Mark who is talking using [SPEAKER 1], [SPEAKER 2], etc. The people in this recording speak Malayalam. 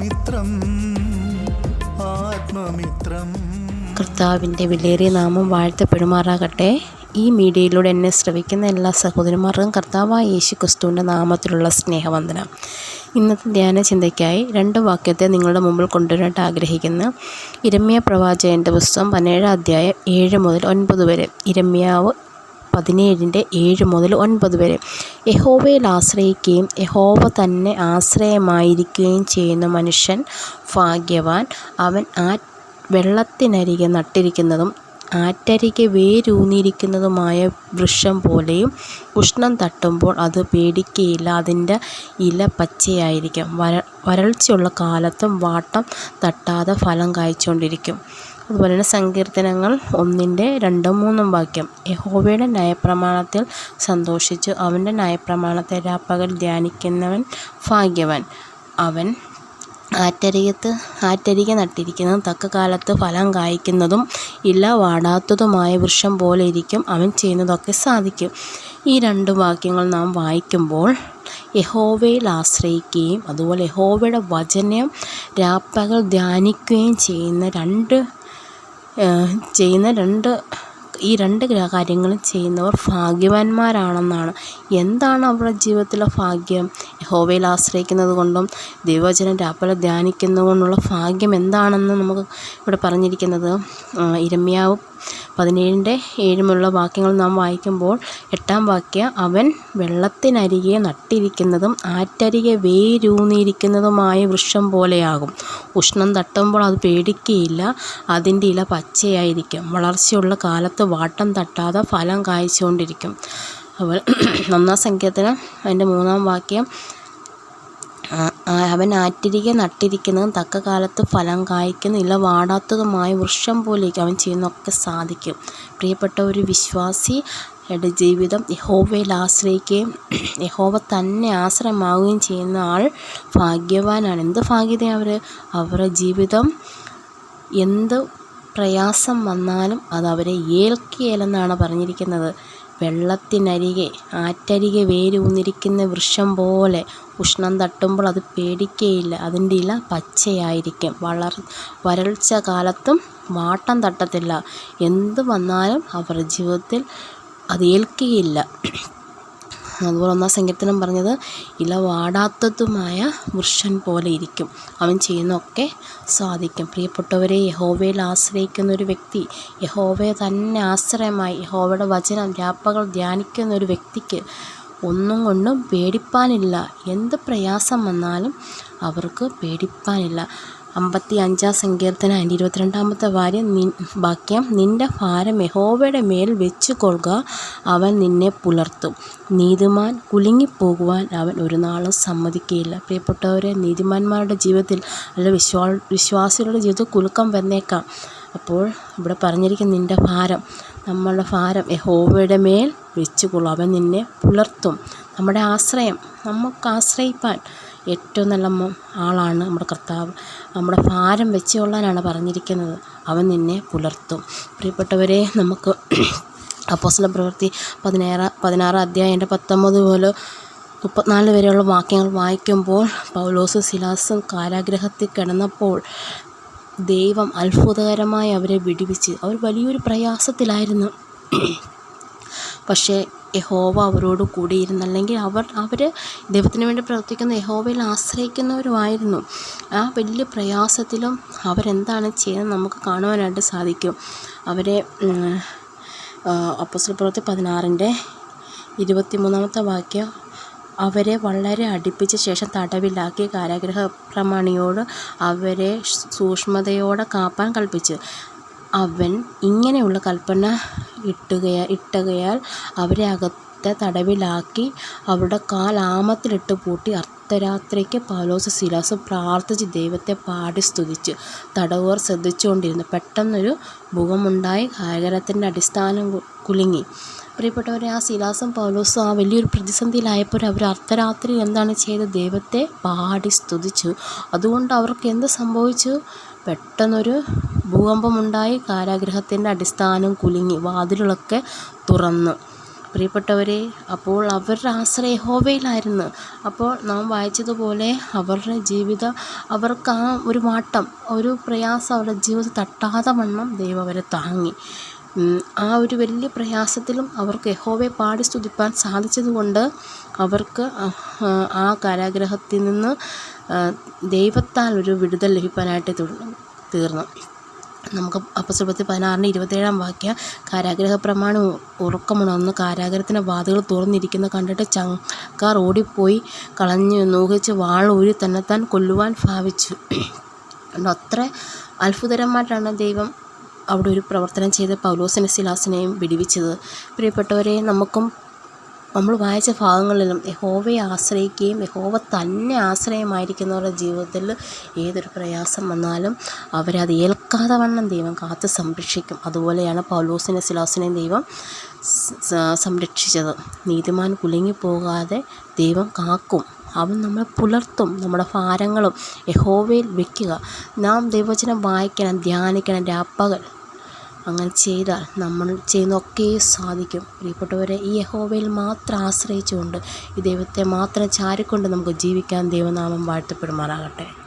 [SPEAKER 1] ആത്മമിത്രം ആത്മമിത്രം.
[SPEAKER 2] കർത്താവിന്റെ വിലയേറിയ നാമം വാഴ്ത്തപ്പെടുമാറാകട്ടെ. ഈ മീഡിയയിലൂടെ എന്നെ ശ്രവിക്കുന്ന എല്ലാ സഹോദരന്മാർക്കും കർത്താവായ യേശു ക്രിസ്തുവിന്റെ നാമത്തിലുള്ള സ്നേഹവന്ദനം. ഇന്നത്തെ ധ്യാന ചിന്തയ്ക്കായി രണ്ട് വാക്യത്തെ നിങ്ങളുടെ മുമ്പിൽ കൊണ്ടുവരാനായിട്ട് ആഗ്രഹിക്കുന്നു. ഇരമ്യ പ്രവാചകന്റെ പുസ്തകം പതിനേഴാം അധ്യായം ഏഴ് മുതൽ ഒൻപത് വരെ. ഇരമ്യാവ് പതിനേഴിന്റെ ഏഴ് മുതൽ ഒൻപത് വരെ. യഹോവയിൽ ആശ്രയിക്കുകയും യഹോവ തന്നെ ആശ്രയമായിരിക്കുകയും ചെയ്യുന്ന മനുഷ്യൻ ഭാഗ്യവാൻ. അവൻ ആ വെള്ളത്തിനരികെ നട്ടിരിക്കുന്നതും ആറ്റരികെ വേരൂന്നിരിക്കുന്നതുമായ വൃക്ഷം പോലെയും ഉഷ്ണം തട്ടുമ്പോൾ അത് പേടിക്കുകയില്ല അതിന്റെ ഇല പച്ചയായിരിക്കും. വര വരൾച്ചയുള്ള കാലത്തും വാട്ടം തട്ടാതെ ഫലം കായ്ച്ചുകൊണ്ടിരിക്കും. അതുപോലെ തന്നെ സങ്കീർത്തനങ്ങൾ ഒന്നിന്റെ രണ്ടും മൂന്നും വാക്യം. യഹോവയുടെ ന്യായപ്രമാണത്തിൽ സന്തോഷിച്ച് അവന്റെ ന്യായപ്രമാണത്തെ രാപ്പകൽ ധ്യാനിക്കുന്നവൻ ഭാഗ്യവൻ. അവൻ ആറ്റരികത്ത് ആറ്റരികെ നട്ടിരിക്കുന്നതും തക്ക കാലത്ത് ഫലം കായ്ക്കുന്നതും ഇല വാടാത്തതുമായ വൃക്ഷം പോലെ ഇരിക്കും. അവൻ ചെയ്യുന്നതൊക്കെ സാധിക്കും. ഈ രണ്ട് വാക്യങ്ങൾ നാം വായിക്കുമ്പോൾ യഹോവയിൽ ആശ്രയിക്കുകയും അതുപോലെ യഹോവയുടെ വചനം രാപ്പകൽ ധ്യാനിക്കുകയും ചെയ്യുന്ന രണ്ട് ചെയ്യുന്ന രണ്ട് ഈ രണ്ട് കാര്യങ്ങളും ചെയ്യുന്നവർ ഭാഗ്യവാന്മാരാണെന്നാണ്. എന്താണ് അവരുടെ ജീവിതത്തിലെ ഭാഗ്യം? യഹോവയിൽ ആശ്രയിക്കുന്നത് കൊണ്ടും ദൈവവചനം രാപ്പല ധ്യാനിക്കുന്നത് കൊണ്ടുള്ള ഭാഗ്യം എന്താണെന്ന് നമുക്ക് ഇവിടെ പറഞ്ഞിരിക്കുന്നത്. ഇരമ്യാവ് പതിനേഴിന്റെ ഏഴുമുള്ള വാക്യങ്ങൾ നാം വായിക്കുമ്പോൾ എട്ടാം വാക്യം അവൻ വെള്ളത്തിനരികെ നട്ടിരിക്കുന്നതും ആറ്റരികെ വേരൂന്നിയിരിക്കുന്നതുമായ വൃക്ഷം പോലെയാകും. ഉഷ്ണം തട്ടുമ്പോൾ അത് പേടിക്കുകയില്ല അതിന്റെ ഇല പച്ചയായിരിക്കും. വളർച്ചയുള്ള കാലത്ത് വാട്ടം തട്ടാതെ ഫലം കായ്ച്ചുകൊണ്ടിരിക്കും. അതുപോലെ ഒന്നാം സംഖ്യത്തിന് അതിന്റെ മൂന്നാം വാക്യം അവൻ ആറ്റിരികെ നട്ടിരിക്കുന്നതും തക്ക കാലത്ത് ഫലം കായ്ക്കുന്ന ഇല വാടാത്തതുമായ വൃക്ഷം പോലേക്ക് അവൻ ചെയ്യുന്നൊക്കെ സാധിക്കും. പ്രിയപ്പെട്ട ഒരു വിശ്വാസി യുടെ ജീവിതം യഹോവയിൽ ആശ്രയിക്കുകയും യഹോവ തന്നെ ആശ്രയമാവുകയും ചെയ്യുന്ന ആൾ ഭാഗ്യവാനാണ്. എന്ത് ഭാഗ്യതയാണ് അവർ അവരുടെ ജീവിതം എന്ത് പ്രയാസം വന്നാലും അത് അവരെ ഏൽക്കുകയില്ലെന്നാണ് പറഞ്ഞിരിക്കുന്നത്. വെള്ളത്തിനരികെ ആറ്റരികെ വേരൂന്നിരിക്കുന്ന വൃക്ഷം പോലെ ഉഷ്ണം തട്ടുമ്പോൾ അത് പേടിക്കുകയില്ല അതിന്റെ ഇല പച്ചയായിരിക്കും. വളർ വരൾച്ച കാലത്തും വാട്ടം തട്ടത്തില്ല. എന്ത് വന്നാലും അവരുടെ ജീവിതത്തിൽ അത് ഏൽക്കുകയില്ല അതുപോലെ ഒന്നാം സങ്കീർത്തനം പറഞ്ഞത് ഇല വാടാത്തതുമായ വൃക്ഷൻ പോലെ ഇരിക്കും. അവൻ ചെയ്യുന്നതൊക്കെ സാധിക്കും. പ്രിയപ്പെട്ടവരെ യഹോവയിൽ ആശ്രയിക്കുന്ന ഒരു വ്യക്തി യഹോവയെ തന്നെ ആശ്രയമായി യഹോവയുടെ വചനം രാപ്പകൾ ധ്യാനിക്കുന്ന ഒരു വ്യക്തിക്ക് ഒന്നും കൊണ്ടും പേടിപ്പാനില്ല. എന്ത് പ്രയാസം വന്നാലും അവർക്ക് പേടിപ്പാനില്ല. അമ്പത്തി അഞ്ചാം സങ്കീർത്തന അതിന്റെ ഇരുപത്തിരണ്ടാമത്തെ വാര്യം നി വാക്യം നിന്റെ ഭാരം യഹോവയുടെ മേൽ വെച്ചു കൊള്ളുക അവൻ നിന്നെ പുലർത്തും. നീതിമാൻ കുലുങ്ങിപ്പോകുവാൻ അവൻ ഒരു നാളും സമ്മതിക്കുകയില്ല. പ്രിയപ്പെട്ടവരെ നീതിമാന്മാരുടെ ജീവിതത്തിൽ അല്ല വിശ്വാ വിശ്വാസികളുടെ ജീവിതത്തിൽ കുലുക്കം വന്നേക്കാം. അപ്പോൾ ഇവിടെ പറഞ്ഞിരിക്കുന്ന നിന്റെ ഭാരം നമ്മളുടെ ഭാരം യഹോവയുടെ മേൽ വെച്ചുകൊള്ളും അവൻ നിന്നെ പുലർത്തും. നമ്മുടെ ആശ്രയം നമുക്ക് ആശ്രയിപ്പാൻ ഏറ്റവും നല്ല ആളാണ് നമ്മുടെ കർത്താവ്. നമ്മുടെ ഭാരം വെച്ചുകൊള്ളാനാണ് പറഞ്ഞിരിക്കുന്നത്. അവൻ നിന്നെ പുലർത്തും. പ്രിയപ്പെട്ടവരെ നമുക്ക് അപ്പോസ്തല പ്രവൃത്തി പതിനേഴ് പതിനാറ് അധ്യായന്റെ പത്തൊമ്പത് പോലെ മുപ്പത്തിനാല് വരെയുള്ള വാക്യങ്ങൾ വായിക്കുമ്പോൾ പൗലോസ് സിലാസും കാരാഗ്രഹത്തിൽ കിടന്നപ്പോൾ ദൈവം അത്ഭുതകരമായി അവരെ വിടിവിച്ച്. അവർ വലിയൊരു പ്രയാസത്തിലായിരുന്നു. പക്ഷേ യഹോവ അവരോട് കൂടിയിരുന്നു അല്ലെങ്കിൽ അവർ അവർ ദൈവത്തിന് വേണ്ടി പ്രവർത്തിക്കുന്ന യഹോവയിൽ ആശ്രയിക്കുന്നവരുമായിരുന്നു. ആ വലിയ പ്രയാസത്തിലും അവരെന്താണ് ചെയ്യുന്നത് നമുക്ക് കാണുവാനായിട്ട് സാധിക്കും. അവരെ അപ്പസ്തല പ്രവൃത്തി പതിനാറിന്റെ ഇരുപത്തിമൂന്നാമത്തെ വാക്യം അവരെ വളരെ അടുപ്പിച്ച ശേഷം തടവിലാക്കി കാരാഗ്രഹ പ്രമാണിയോട് അവരെ സൂക്ഷ്മതയോടെ കാപ്പാൻ കൽപ്പിച്ചു. അവൻ ഇങ്ങനെയുള്ള കൽപ്പന ഇട്ടുകയാ ഇട്ടുകയാൽ അവരെ അകത്തെ തടവിലാക്കി അവരുടെ കാൽ ആമത്തിലിട്ട് പൂട്ടി അർദ്ധരാത്രിക്ക് പൗലോസ് ശിലാസ് പ്രാർത്ഥിച്ച് ദൈവത്തെ പാടി സ്തുതിച്ച്. തടവുകാർ ശ്രദ്ധിച്ചുകൊണ്ടിരുന്നു. പെട്ടെന്നൊരു മുഖമുണ്ടായി കായകരത്തിന്റെ അടിസ്ഥാനം കുലുങ്ങി. പ്രിയപ്പെട്ടവരെ ആ ശിലാസും പൗലോസും ആ വലിയൊരു പ്രതിസന്ധിയിലായപ്പോൾ അവർ അർദ്ധരാത്രി എന്താണ് ചെയ്തത് ദൈവത്തെ പാടി സ്തുതിച്ചു. അതുകൊണ്ട് അവർക്ക് എന്ത് സംഭവിച്ചു? പെട്ടെന്നൊരു ഭൂകമ്പമുണ്ടായി കാരാഗ്രഹത്തിന്റെ അടിസ്ഥാനം കുലുങ്ങി വാതിലുകളൊക്കെ തുറന്നു. പ്രിയപ്പെട്ടവരെ അപ്പോൾ അവരുടെ ആശ്രയം യഹോവയിലായിരുന്നു. അപ്പോൾ നാം വായിച്ചതുപോലെ അവരുടെ ജീവിതം അവർക്ക് ആ ഒരു മാട്ടം ഒരു പ്രയാസം അവരുടെ ജീവിതം തട്ടാതെ വണ്ണം ദൈവം അവരെ താങ്ങി. ആ ഒരു വലിയ പ്രയാസത്തിലും അവർക്ക് യഹോവയെ പാടി സ്തുതിപ്പാൻ സാധിച്ചതുകൊണ്ട് അവർക്ക് ആ- കാരാഗ്രഹത്തിൽ നിന്ന് ദൈവത്താൽ ഒരു വിടുതൽ ലഭിക്കാനായിട്ട് തീർന്നു. നമുക്ക് അപ്പസ്വലത്തിൽ പതിനാറിന് ഇരുപത്തേഴാം വാക്യ കാരാഗ്രഹ പ്രമാണം ഉറക്കമുണർന്ന് കാരാഗ്രഹത്തിന്റെ വാതിലുകൾ തുറന്നിരിക്കുന്ന കണ്ടിട്ട് ചങ്കാർ ഓടിപ്പോയി കളഞ്ഞു. നോഹിച്ച് വാൾ ഊരി തന്നെത്താൻ കൊല്ലുവാൻ ഭാവിച്ചു. അത്ര അത്ഭുതകരമായിട്ടാണ് ദൈവം അവിടെ ഒരു പ്രവർത്തനം ചെയ്ത് പൗലോസിനെ സിലാസിനെയും വിടിവിച്ചത്. പ്രിയപ്പെട്ടവരെ നമുക്കും നമ്മൾ വായിച്ച ഭാഗങ്ങളിലും യഹോവയെ ആശ്രയിക്കുകയും യഹോവ തന്നെ ആശ്രയമായിരിക്കുന്നവരുടെ ജീവിതത്തിൽ ഏതൊരു പ്രയാസം വന്നാലും അവരത് ഏൽക്കാതെ വണ്ണം ദൈവം കാത്ത് സംരക്ഷിക്കും. അതുപോലെയാണ് പൗലോസിനെ സിലാസിനെയും ദൈവം സംരക്ഷിച്ചത്. നീതിമാൻ കുലുങ്ങിപ്പോകാതെ ദൈവം കാക്കും. അവൻ നമ്മളെ പുലർത്തും. നമ്മുടെ ഭാരങ്ങളും യഹോവയിൽ വെക്കുക. നാം ദൈവവചനം വായിക്കണം ധ്യാനിക്കണം രാപ്പകൽ അങ്ങനെ ചെയ്താൽ നമ്മൾ ചെയ്യുന്നതൊക്കെ സാധിക്കും. പ്രിയപ്പെട്ടവരെ ഈ യഹോവയിൽ മാത്രം ആശ്രയിച്ചുകൊണ്ട് ഈ ദൈവത്തെ മാത്രം ചാരിക്കൊണ്ട് നമുക്ക് ജീവിക്കാൻ ദൈവനാമം വാഴ്ത്തപ്പെടുമാറാകട്ടെ.